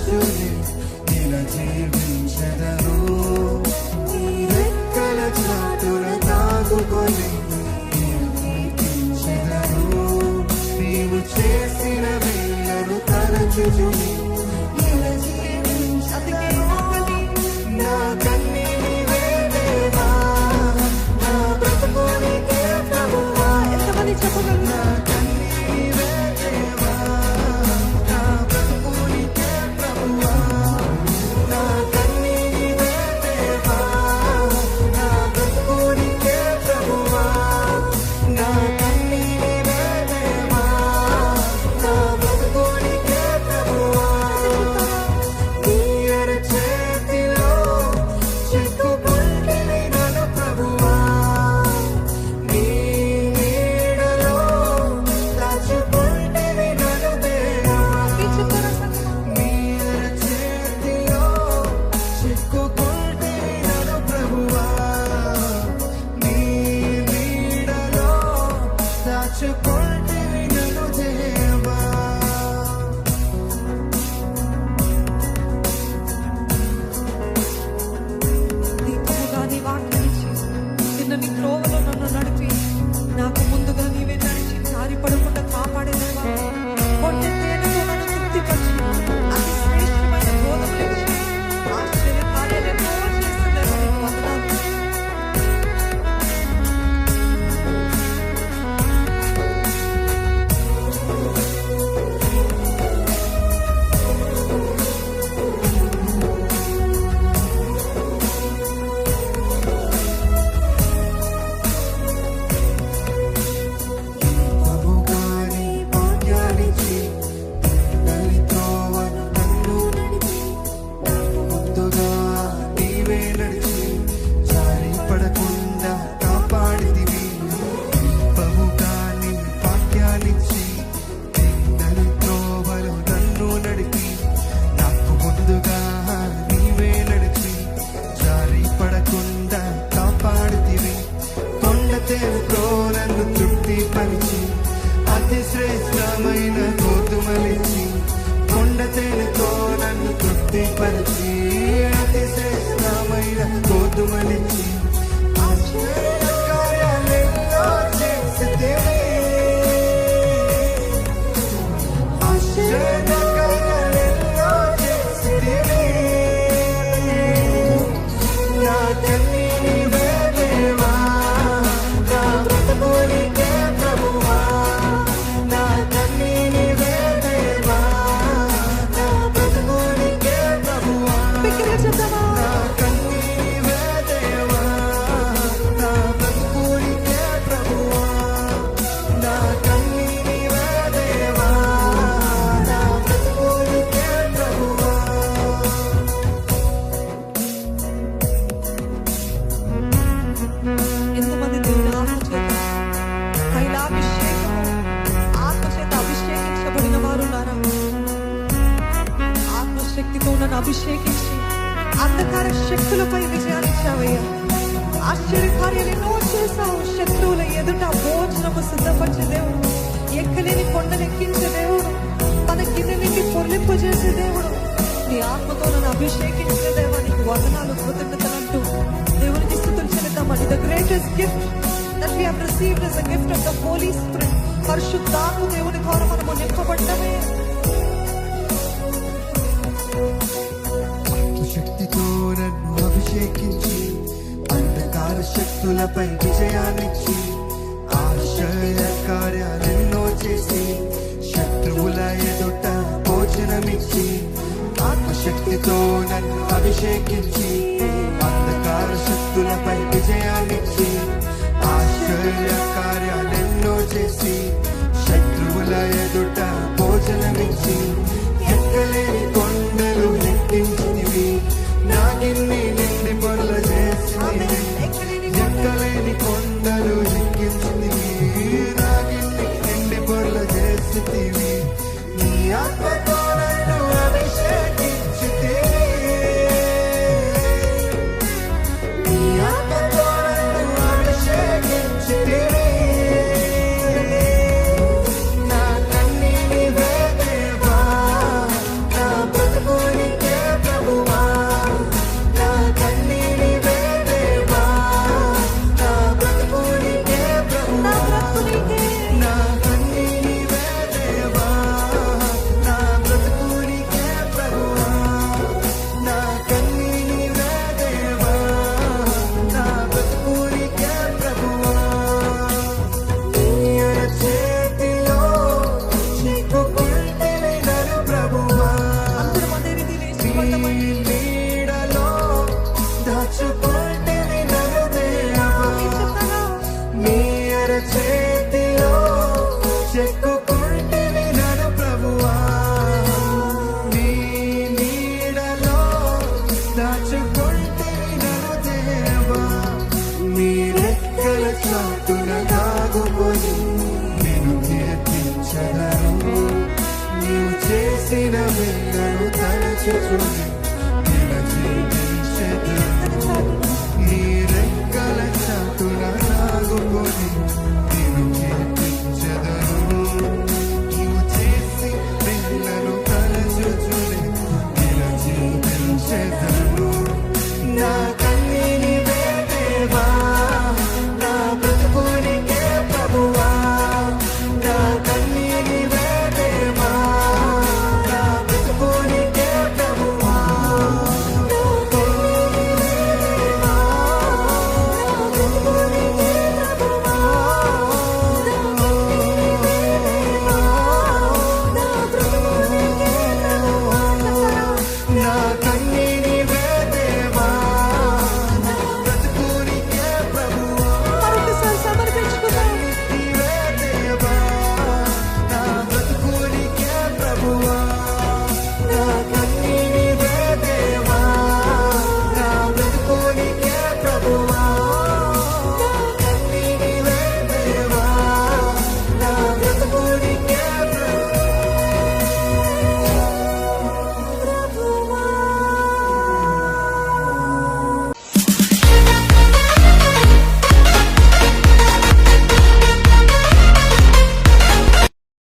పరిశుద్ధుని ఇలా జీవించదను నీ రెక్కల చాతుల తాగుకొని కీర్తించదను నీవు చేసిన మలిచి అతిశయమైన గోధుమలిచి ఆశ్చర్య అంధకార శక్తులపై విజయాన్ని విజయాన్నిచ్చావయ్యా ఆశ్చర్యకార్యాలు ఎన్నో చేశావు. శత్రువుల ఎదుట భోజనము సిద్ధపరిచే దేవుడు. ఎక్కలేని కొండలెక్కించే దేవుడు. తన కింద నుండి పొర్లింపజేసే దేవుడు. నీ ఆత్మతో నన్ను అభిషేకించే దేవా నీకు వదనాలు కృతజ్ఞతలంటూ దేవునికి స్థుతులు the greatest gift that we have received is gift of the holy spirit. పరిశుద్ధాత్మ దేవుని ద్వారా మనము నింపబడ్డమే. శక్తితో నన్ను అభిషేకించి అంధకార శక్తులపై విజయాన్నిచ్చి ఆశ్చర్య కార్యాలెన్నో చేసి శత్రువుల ఎదుట భోజనమిచ్చి ఆత్మశక్తితో నన్ను అభిషేకించి అంధకార శక్తులపై విజయాన్నిచ్చి ఆశ్చర్య కార్యాలెన్నో చేసి